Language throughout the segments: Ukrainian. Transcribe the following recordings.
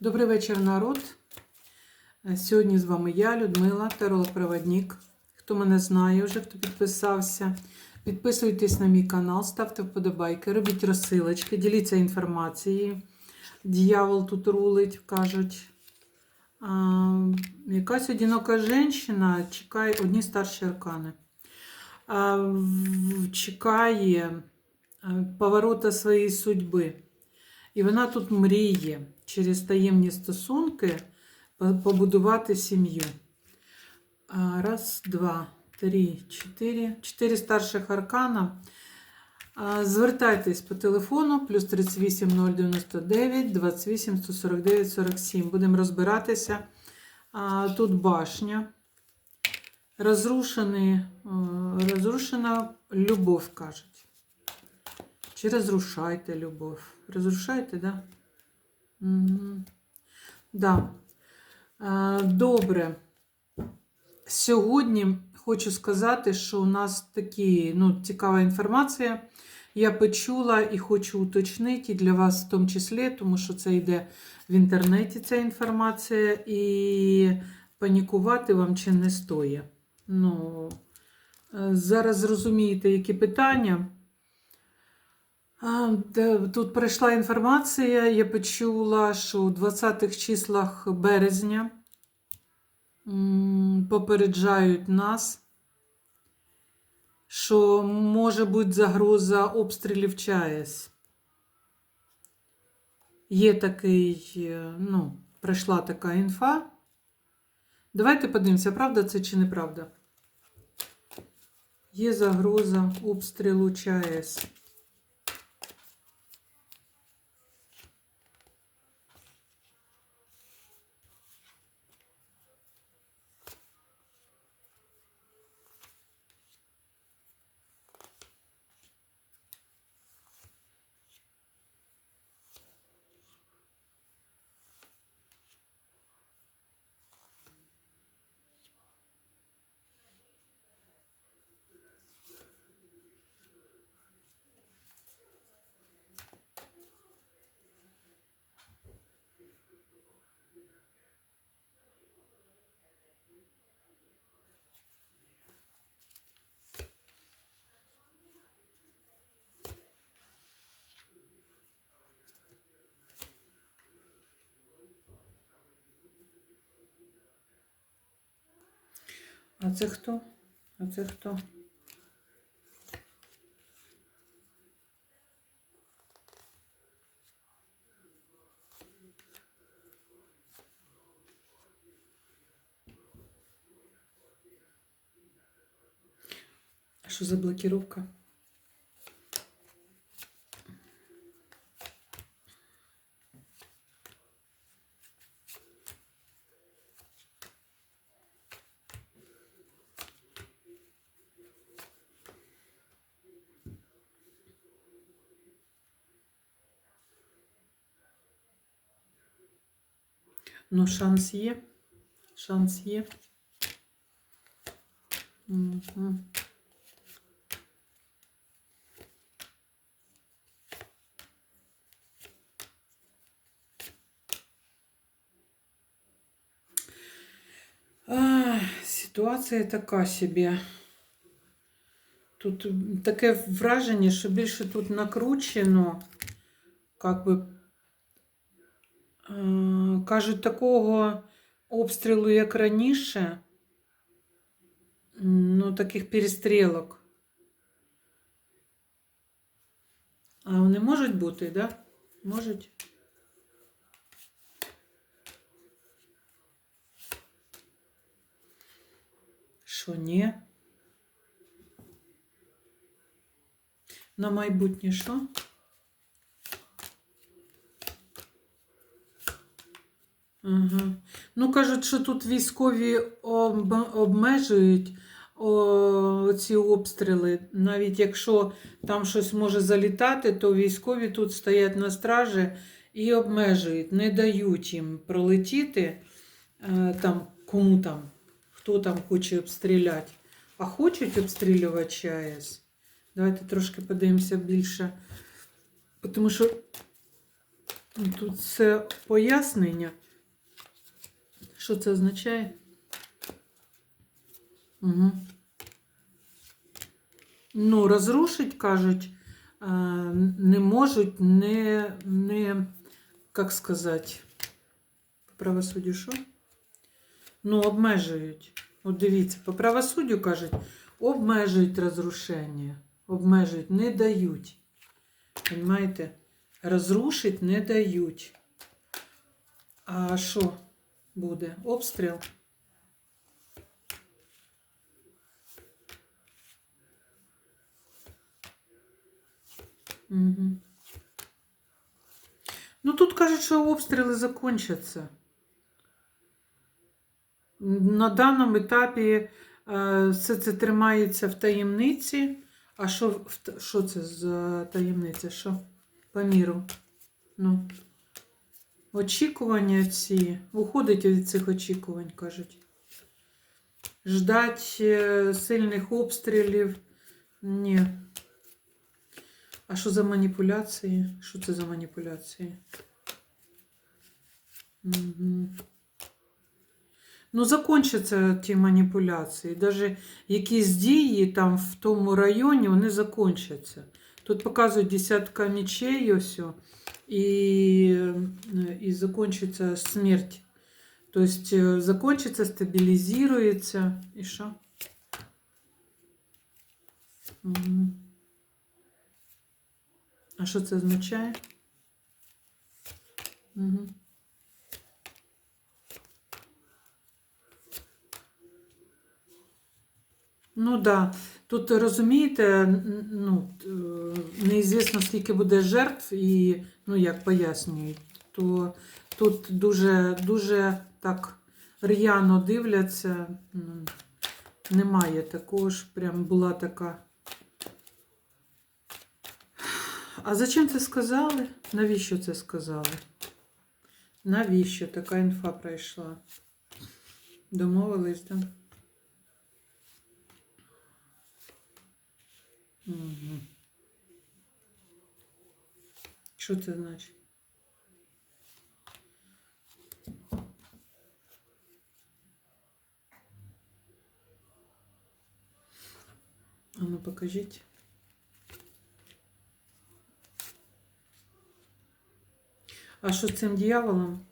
Добрий вечір, народ. Сьогодні з вами я, Людмила, таролог-проводник. Хто мене знає вже, хто підписався. Підписуйтесь на мій канал, ставте вподобайки, робіть розсилочки, діліться інформацією. Дьявол тут рулить, кажуть. Якась одинока жінка чекає одні старші аркани. Чекає поворота своєї судьби. І вона тут мріє через таємні стосунки побудувати сім'ю. Раз, два, три, чотири. Чотири старших аркана. Звертайтесь по телефону плюс 38 099 28 149 47. Будемо розбиратися. Тут башня. Розрушений, розрушена любов, кажуть. Чи розрушайте любов? Розрушайте, да? Угу. Да. Е, Добре. Сьогодні хочу сказати, що у нас такі, ну, цікава інформація. Я почула і хочу уточнити для вас в тому числі, тому що це йде в інтернеті ця інформація, і панікувати вам чи не стоїть. Ну, е, зараз зрозумієте, які питання. Тут прийшла інформація, я почула, що у 20-х числах березня попереджають нас, що може бути загроза обстрілів ЧАЕС. Є такий, е, ну, прийшла така інфа. Давайте подивимося, правда це чи неправда. Є загроза обстрілу ЧАЕС. А це хто? А це хто? Що за блокировка? Ну, шанс є. Шанс є. Угу. Ах, Ситуація така собі. Тут таке враження, що більше тут накручено, як би Е, Кажуть, такого обстрілу, як раніше, ну, таких перестрілок. А вони можуть бути? Да? Можуть. Що ні? На майбутнє що? Ага. Ну, кажуть, що тут військові об... обмежують о, ці обстріли. Навіть якщо там щось може залітати, то військові тут стоять на стражі і обмежують, не дають їм пролетіти е, там, кому там, хто там хоче обстріляти. А хочуть обстрілювати ЧАЕС. Давайте трошки подивимося більше. Тому що Тут це пояснення. Що це означає? Угу. Ну, розрушить, кажуть, е, не можуть, не, не, як сказати, по правосуддю що? Ну, обмежують. От дивіться, по правосуддю кажуть, обмежують розрушення. Обмежують, не дають. Понимаєте? Розрушить не дають. А що буде? Обстріл? Угу. Ну тут кажуть, що обстріли закінчаться. На даному етапі е, все це тримається в таємниці. А що, що це за таємниця? Що? По міру. Ну. Очікування ці. Уходить від цих очікувань, кажуть. Ждать е, сильних обстрілів. Ні. А що за маніпуляції? Що це за маніпуляції? Угу. Ну, закончаться ті маніпуляції. Даже якісь дії там в тому районі, вони закончаться. Тут показують десятка мечей ось, о, і, е, і закончиться смерть. Тобто е, закончиться, стабілізується. І що? Угу. А що це означає? Угу. Ну да. Тут розумієте, н- ну, е, неізвісно, скільки буде жертв, і ну як пояснюють, то тут дуже, дуже так р'яно дивляться. Немає такого ж, прям була така. А зачем це сказали? Навіщо це сказали? Навіщо така інфа пройшла? Домовились, так? Да? Угу. Що це значить? А ну покажіть. А що з цим дьяволом?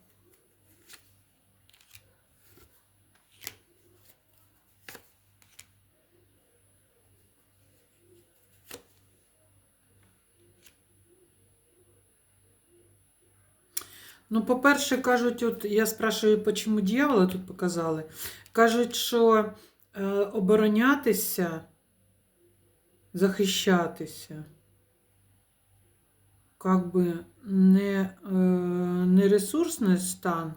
Ну, по-перше, кажуть, от я спрашиваю, чому дьявола тут показали. Кажуть, що е, оборонятися, захищатися, как би не, е, не ресурсний стан,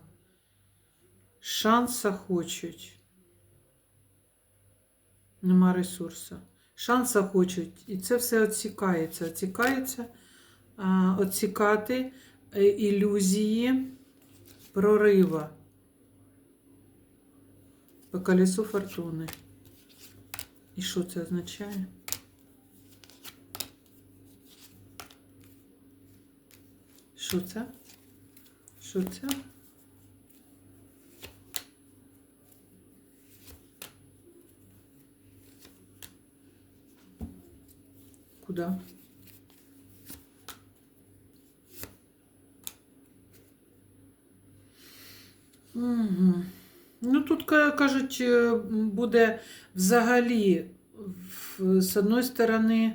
шанса хочуть. Нема ресурсу. Шанса хочуть. І це все а, відсікати е, ілюзії прорива по колесу фортуни. І що це означає? Що це? Що це? Куда? Угу. Ну, тут кажуть, е, буде взагалі, з одної сторони,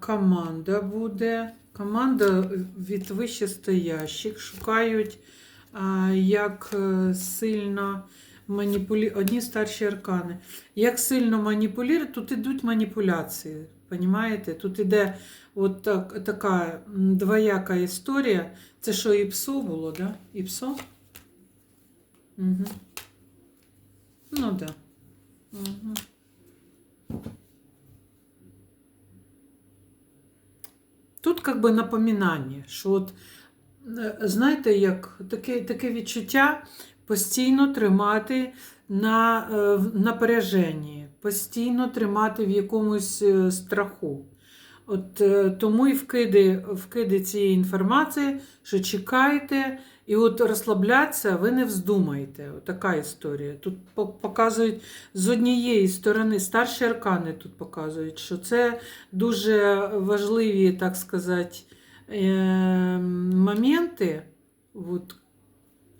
команда буде. Команда від вищестоящих шукають, як е, сильно маніпулювати. Одні старші аркани. Як сильно маніпулювати, тут ідуть маніпуляції. Понімаєте? Тут іде от так, така двояка історія. Це що і псо було, да? І псо? Угу. Ну да. Угу. Тут как би напоминання, що от, е, знаєте, як таке, таке відчуття постійно тримати на е, в напряженні, постійно тримати в якомусь е, страху. От е, тому і вкиди, вкиди цієї інформації, що чекайте, і от розслаблятися ви не вздумаєте. От така історія. Тут показують з однієї сторони, старші аркани тут показують, що це дуже важливі, так сказати, е, моменти. От,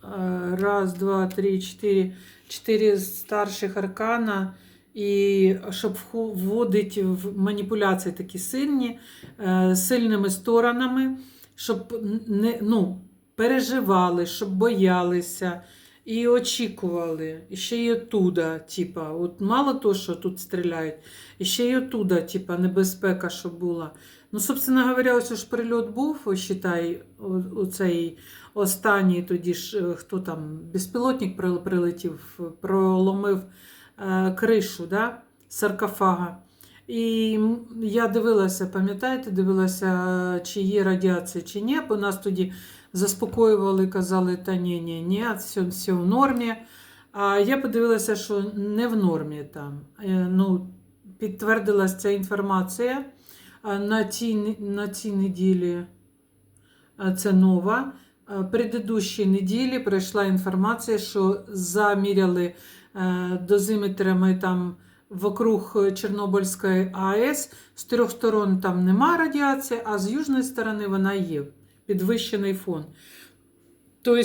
е, раз, два, три, чотири, чотири старших аркана. І щоб вводити в маніпуляції такі сильні, е, сильними сторонами, щоб не, ну, переживали, щоб боялися і очікували. І ще й оттуда, типа, от мало того, що тут стріляють, і ще й оттуда, типа, небезпека, щоб була. Ну, собственно говоря, ось ж прильот був, о- оцей останній тоді ж, е, хто там, безпілотник прилетів, проломив кришу да, саркофага. І я дивилася, пам'ятаєте, дивилася, чи є радіація, чи ні, бо нас тоді заспокоювали, казали, та ні, ні, ні, все, все в нормі. А я подивилася, що не в нормі там. Е, Ну, підтвердилася ця інформація на цій, на цій неділі. Це нова. Предыдущій неділі прийшла інформація, що заміряли е, дозиметрами там вокруг Чорнобильської АЕС. З трьох сторон там нема радіації, а з южної сторони вона є. Підвищений фон. Тобто,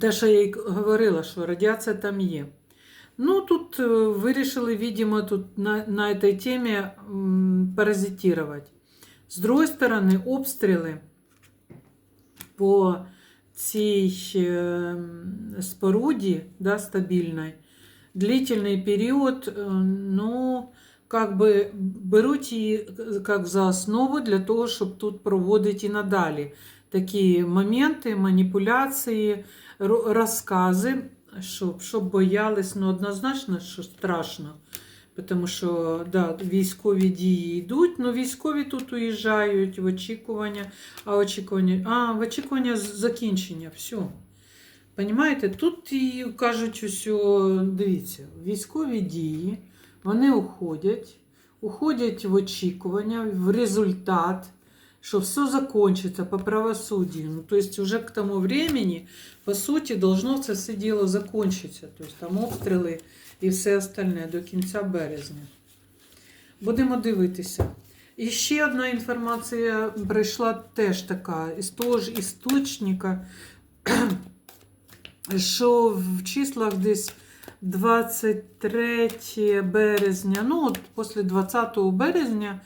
те, що я й говорила, що радіація там є. Ну, тут е, вирішили, видимо, тут на, на этой темі м, паразитировать. З другої сторони, обстріли по цій е, споруді да, стабільній, длительний період, е, ну, как би беруть її е, как за основу для того, щоб тут проводити і надалі такі моменти, маніпуляції, розкази, щоб, щоб боялись, ну однозначно, що страшно. Тому що да, військові дії йдуть, але військові тут уїжджають в очікування, а очікування, а, в очікування закінчення, все. Понімаєте, тут і кажуть, усьо, дивіться, військові дії, вони уходять, уходять в очікування, в результат, що все закончится по правосудию. Ну, то есть уже к тому времени, по суті, должно це все діло закончитися. Тобто там обстріли і все остальне до кінця березня. Будемо дивитися. І ще одна інформація прийшла теж така, із того ж істочника, що в числах десь 23 березня, ну от після 20 березня,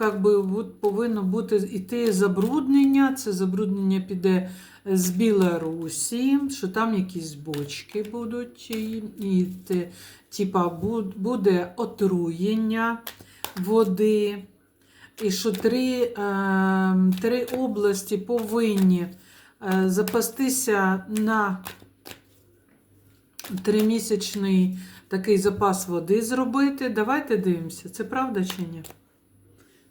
как би повинно бути іти забруднення. Це забруднення піде з Білорусі, що там якісь бочки будуть, і, типа буде отруєння води. І що три, е, три області повинні е, запастися на тримісячний такий запас води зробити. Давайте дивимося, це правда чи ні?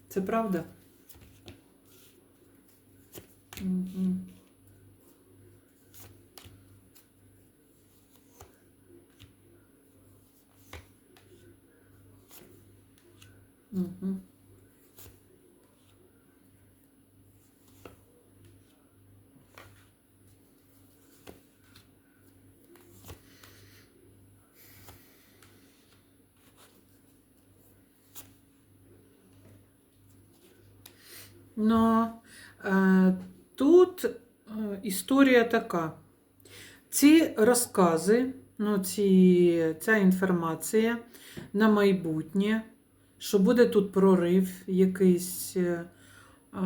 Це правда? Угу. Мгм. Ну, е, тут історія така. Ці розкази, ну, ці, ця інформація на майбутнє, що буде тут прорив, якийсь е, е,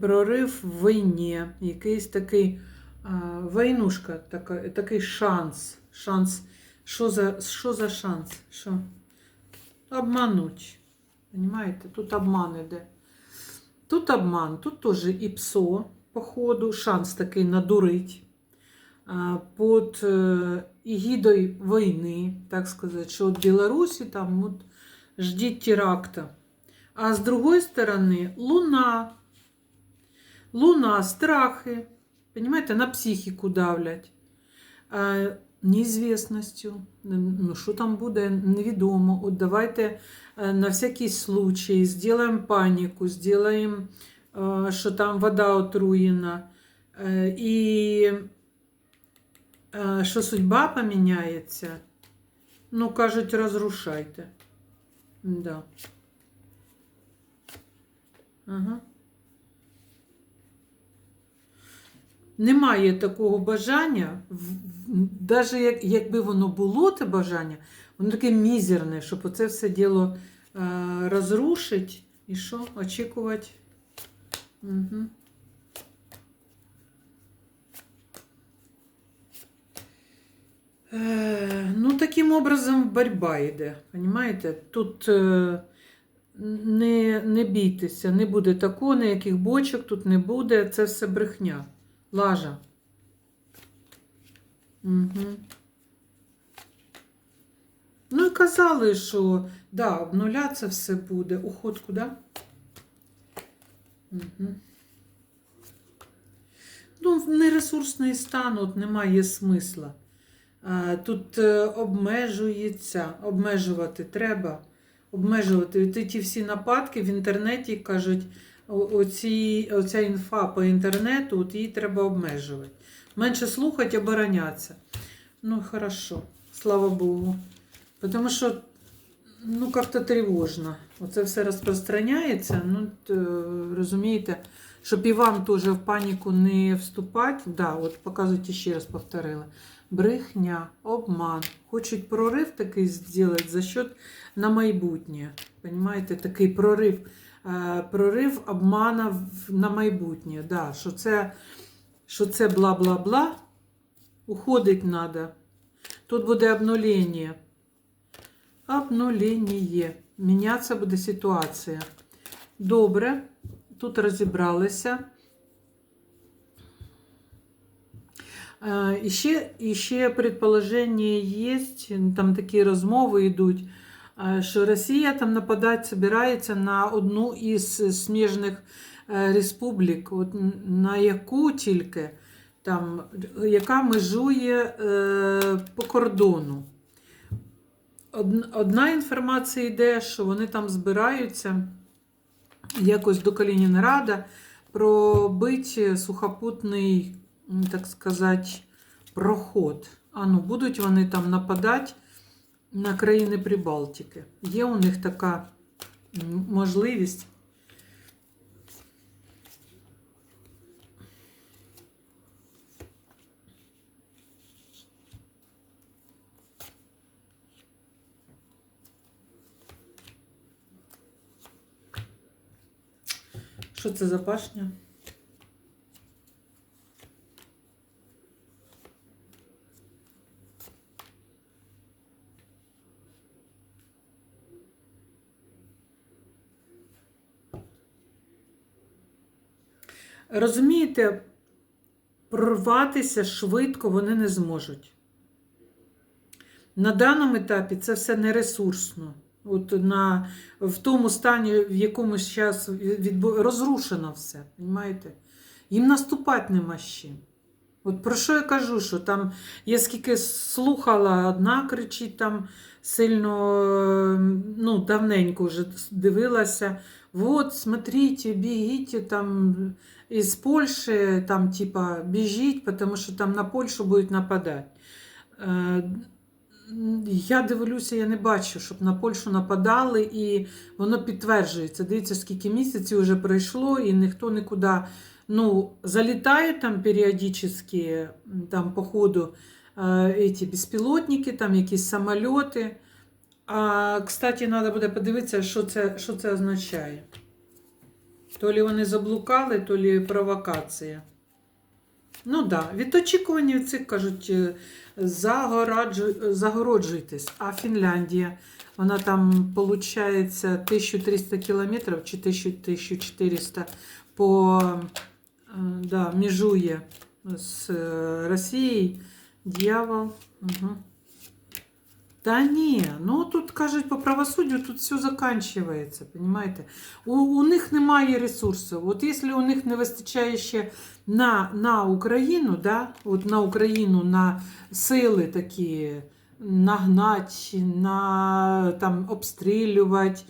прорив в війні, якийсь такий е, войнушка, така, такий шанс. шанс. Що за, що за шанс? Що? Обмануть. Понимаєте? Тут обман іде. Тут обман, тут теж і ПСО, походу, шанс такий надурить. Е, егідою війни, так сказати, що от Білорусі там от, ждіть теракта. А з другої сторони, луна. Луна, страхи. Понимаете, на психіку давлять. Неізвісністю. Ну, що там буде, невідомо. От давайте на всякий случай зробимо паніку, зробимо, е, що там вода отруєна. Е, І е, що судьба поміняється. Ну, кажуть, розрушайте. Да. Ага. Немає такого бажання, навіть як, якби воно було, те бажання, воно таке мізерне, щоб оце все діло е, розрушить і що, очікувати. Угу. Ну, таким образом боротьба йде. Понимаєте? Тут е, не, не бійтеся, не буде такого, ніяких бочок тут не буде. Це все брехня. Лажа. Угу. Ну і казали, що да, обнулятися все буде. Уход куди? Угу. Ну, нересурсний стан от немає смисла. Тут е, обмежується, обмежувати треба. Обмежувати. Ті, ті всі нападки в інтернеті кажуть, оці, оця інфа по інтернету, от її треба обмежувати. Менше слухати, оборонятися. Ну, хорошо, слава Богу. Тому що, ну, як-то тривожно. Оце все розпространяється. Ну, розумієте, щоб і вам теж в паніку не вступати. Да, от показуйте ще раз повторила. Брехня, обман. Хочуть прорив такий зробити за счет на майбутнє. Понимаєте, такий прорив. Е, прорив обмана на майбутнє. Да, що це, що це бла-бла-бла. Уходить треба. Тут буде обнулення. Обнулення. Мінятися буде ситуація. Добре. Тут розібралися. Е, І ще, і ще предположення є, там такі розмови йдуть, е, що Росія там нападати збирається на одну із сміжних е, республік, от на яку тільки там, яка межує по кордону. Од- Одна інформація йде, що вони там збираються якось до Калінінграда пробити сухопутний, так сказати, проход. А ну, будуть вони там нападати на країни Прибалтики. Є у них така можливість. Що це за башня? Розумієте, прорватися швидко вони не зможуть. На даному етапі це все не ресурсно. От на, в тому стані, в якому зараз відбу... розрушено все. Розумієте? Їм наступати нема з чим. От про що я кажу, що там я скільки слухала, одна кричить там сильно, е, ну, давненько вже дивилася. Вот, смотрите, бегите там из Польши, там типа бежіть, потому що там на Польщу будуть нападати. Я дивлюся, я не бачу, щоб на Польщу нападали, і воно підтверджується. Дивіться, скільки місяців вже пройшло, і ніхто нікуди. Ну, залітають там періодично, там, по ходу, е, эти безпілотники, там якісь самольоти. А, кстати, треба буде подивитися, що це, що це означає. То лі вони заблукали, то лі провокація. Ну так, да. від очікування цих кажуть, е, загороджуйтесь. А Фінляндія, вона там, виходить, 1300 кілометрів чи 1400 по е, да, міжує з е, Росією. Дьявол. Угу. Та ні, ну тут кажуть по правосуддю, тут все закінчується, понимаете? У, у них немає ресурсів. От якщо у них не вистачає ще на, на Україну, да, от на Україну, на сили такі нагнать, на там обстрілювати е,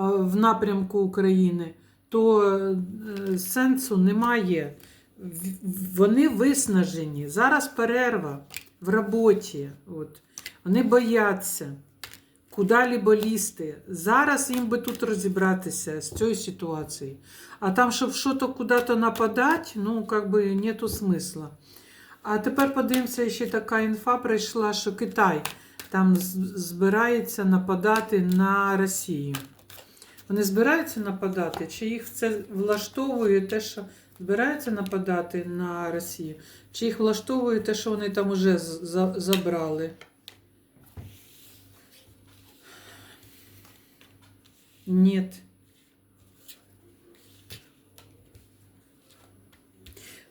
в напрямку України, то е, сенсу немає. Вони виснажені. Зараз перерва в роботі. От. Вони бояться куди-либо лізти. Зараз їм би тут розібратися з цією ситуацією. А там, щоб щось куди-то нападати, ну, как би нету смисла. А тепер подивимося, ще така інфа прийшла, що Китай там збирається нападати на Росію. Вони збираються нападати, чи їх це влаштовує те, що збираються нападати на Росію, чи їх влаштовує те, що вони там уже забрали? Нет.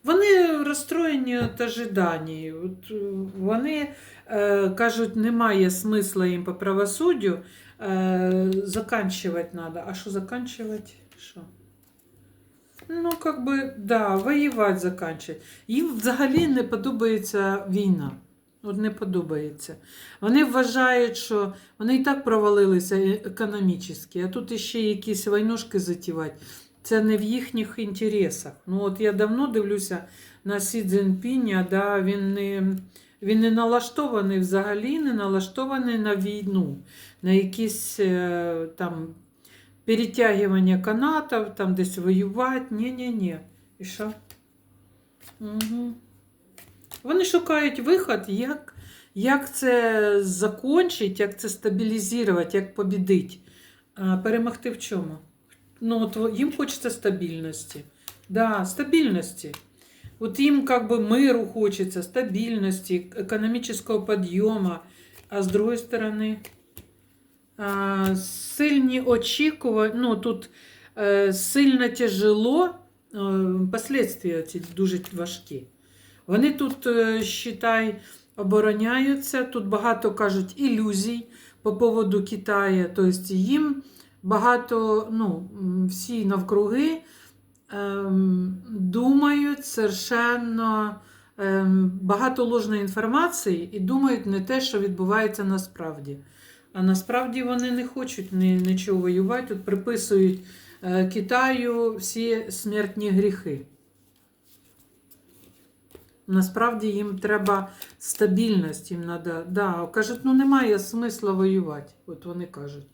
Вони розстроєні від ожиданий. От, е, вони е, кажуть, немає смисла їм по правосуддю. Е, заканчивать треба. А що заканчивать? Що? Ну, как би, да, воювати заканчивать. Їм взагалі не подобається війна. От не подобається. Вони вважають, що вони і так провалилися економічно, а тут іще якісь войнушки затівати. Це не в їхніх інтересах. Ну, от я давно дивлюся на Сі Цзіньпіня, да, він не, він не налаштований взагалі, не налаштований на війну, на якісь е, там перетягування канатів, там десь воювати. Ні-ні-ні. І що? Угу. Вони шукають виход, як, як це закончити, як це стабілізувати, як побідити. А перемогти в чому? Ну, от їм хочеться стабільності. Да, стабільності. От їм как бы миру хочеться, стабільності, економічного підйому. А з другої сторони, сильні очікування, ну тут е, сильно тяжело, е, последствия ці дуже важкі. Вони тут, е, считай, обороняються. Тут багато кажуть ілюзій по поводу Китаю. Тобто їм багато, ну, всі навкруги ем, думають совершенно ем, багато ложної інформації і думають не те, що відбувається насправді. А насправді вони не хочуть ні, нічого воювати. Тут приписують е, Китаю всі смертні гріхи. Насправді їм треба стабільність, їм треба. Да, кажуть, ну немає смисла воювати. От вони кажуть.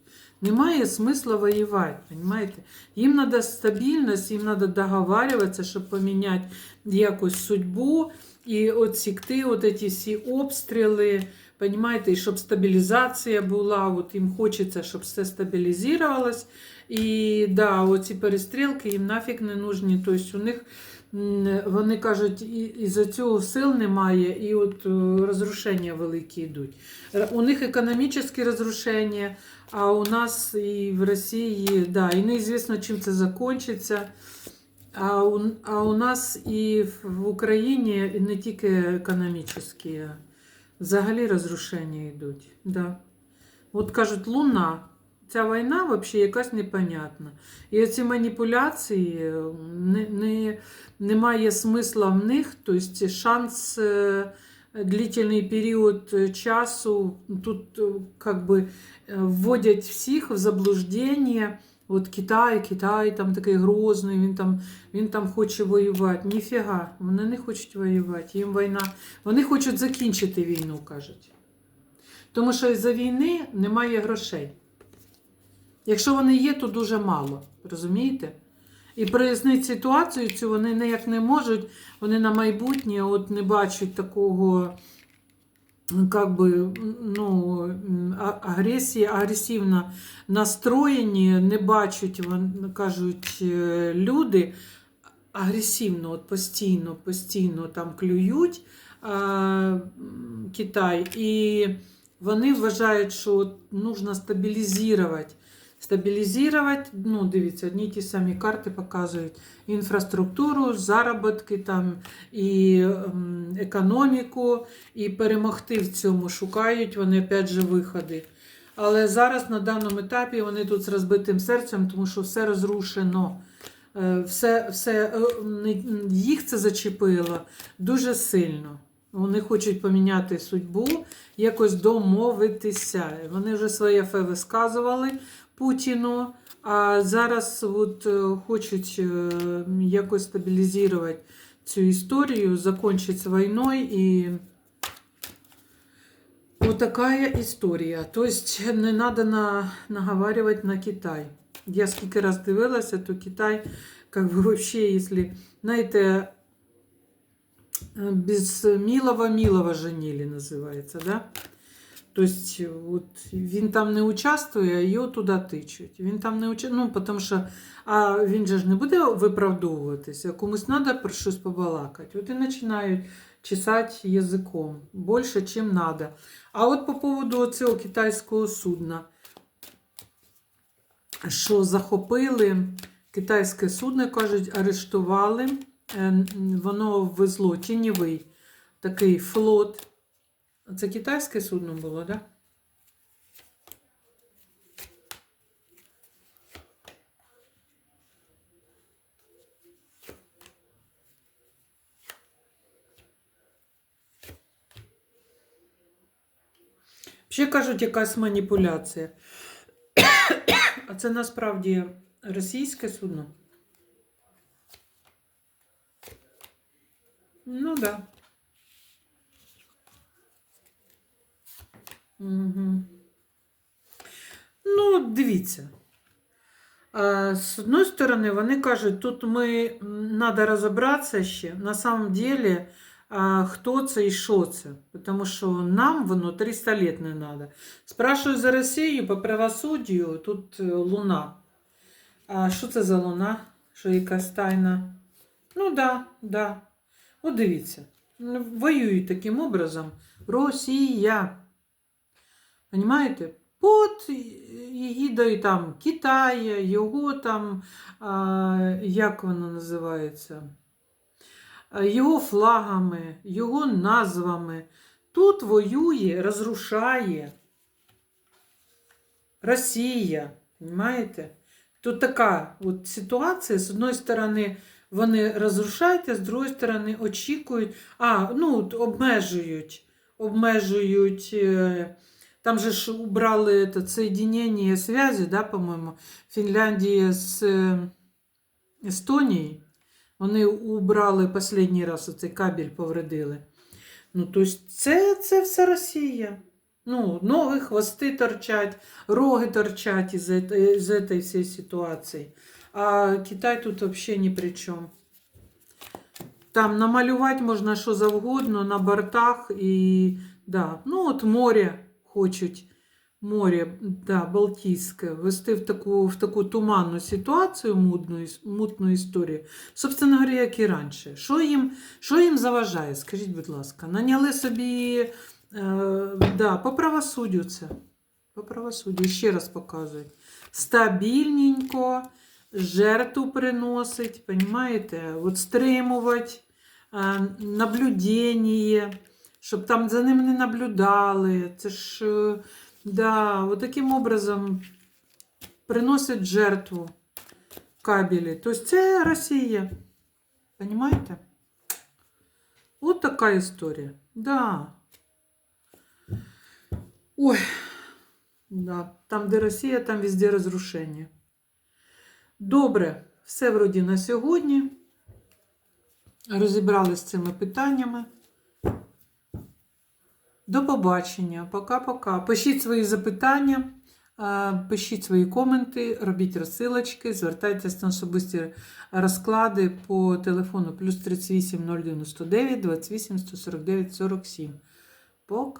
Немає смисла воювати, понимаете? Їм треба стабільність, їм треба договарюватися, щоб поміняти якусь судьбу і отсікти от ці всі обстріли, понимаете? і щоб стабілізація була. От їм хочеться, щоб все стабілізувалось. І да, оці перестрілки їм нафіг не нужні. Тобто у них вони кажуть, і, із-за цього сил немає, і от е, розрушення великі йдуть. Е, У них економічні розрушення, а у нас і в Росії, да, і неізвісно, чим це закінчиться. А у, а у нас і в Україні не тільки економічні, взагалі розрушення йдуть. Да. От кажуть, Луна. Ця війна взагалі якась непонятна. І оці маніпуляції не, не, немає смисла в них, тобто шанс е, длительний період е, часу тут е, как би, вводять всіх в заблуждення. От Китай, Китай там такий грозний, він там, він там хоче воювати. Ніфіга, вони не хочуть воювати. Їм війна. Вони хочуть закінчити війну, кажуть. Тому що із-за війни немає грошей. Якщо вони є, то дуже мало. Розумієте? І прояснити ситуацію цю вони ніяк не можуть. Вони на майбутнє от не бачать такого как би, ну, агресії, агресивно настроєні, не бачать, кажуть, е, люди агресивно, от постійно, постійно там клюють а, Китай. І вони вважають, що нужно стабілізувати стабілізувати. Ну, дивіться, одні ті самі карти показують інфраструктуру, заробітки там, і ем, економіку, і перемогти в цьому шукають вони опять же виходи. Але зараз на даному етапі вони тут з розбитим серцем, тому що все розрушено. Е, Все, все, е, їх це зачепило дуже сильно. Вони хочуть поміняти судьбу, якось домовитися. Вони вже своє фе висказували Путіну, а зараз от, е, хочуть е, якось стабілізувати цю історію, закінчити з війною і. Такая історія. Тобто не треба на, наговаривати на Китай. Я скільки раз дивилася, то Китай, как бы вообще, якщо, знаєте, э, без милого милого женили називається, да? Тобто, от, він там не участвує, а його туди тичуть. Він там не участвує, ну, тому що а він же ж не буде виправдовуватися, комусь треба про щось побалакати. От і починають чесати язиком більше, чим треба. А от по поводу цього китайського судна, що захопили китайське судно, кажуть, арештували. Е, Воно везло тіньовий такий флот. Це китайське судно було, так? Да? Ще кажуть, якась маніпуляція. А це насправді російське судно? Ну так. Да. Угу. Ну, дивіться. А, З одної сторони, вони кажуть, тут ми треба розібратися ще. На самом деле, хто це і що це. Тому що нам воно 300 лет не треба. Спрашиваю за Росію по правосуддю, тут е, луна. А що це за луна? Що якась тайна? Ну да, да. От дивіться. Воюють таким образом Росія. Понимаєте? Під егідою там Китая, його там, а, як воно називається? Його флагами, його назвами. Тут воює, розрушає Росія. Понимаєте? Тут така от ситуація, з одної сторони, вони розрушають, а з другої сторони очікують, а, ну, обмежують, обмежують. е, Там же ж убрали это соединение связи, да, по-моєму, Фінляндія з е, Естонією. Вони убрали останній раз оцей кабель повредили. Ну, тобто це, це все Росія. Ну, ноги, хвости торчать, роги торчать із этой, з этой всей ситуації. А Китай тут взагалі ні при чому. Там намалювати можна що завгодно на бортах і да, ну от море хочуть. Море, да, Балтійське, вести в таку, в таку туманну ситуацію, мутну, мутну історію. Собственно говоря, як і раніше. Що їм, що їм заважає? Скажіть, будь ласка, наняли собі е, да, по правосуддю це. По правосуддю, ще раз показують. Стабільненько, жертву приносить, понимаете? От стримувати, е, наблюдення, щоб там за ним не наблюдали. Це ж, е, да, таким образом приносять жертву кабелі. Тобто це Росія. Понимаете? От така історія. Да. Ой, да. там, де Росія, там везде розрушення. Добре, все вроді на сьогодні. Розібралися з цими питаннями. До побачення. Пока-пока. Пишіть свої запитання, е, пишіть свої коменти, робіть розсилочки, звертайтеся на особисті розклади по телефону плюс 38 099 28 149 47. Пока.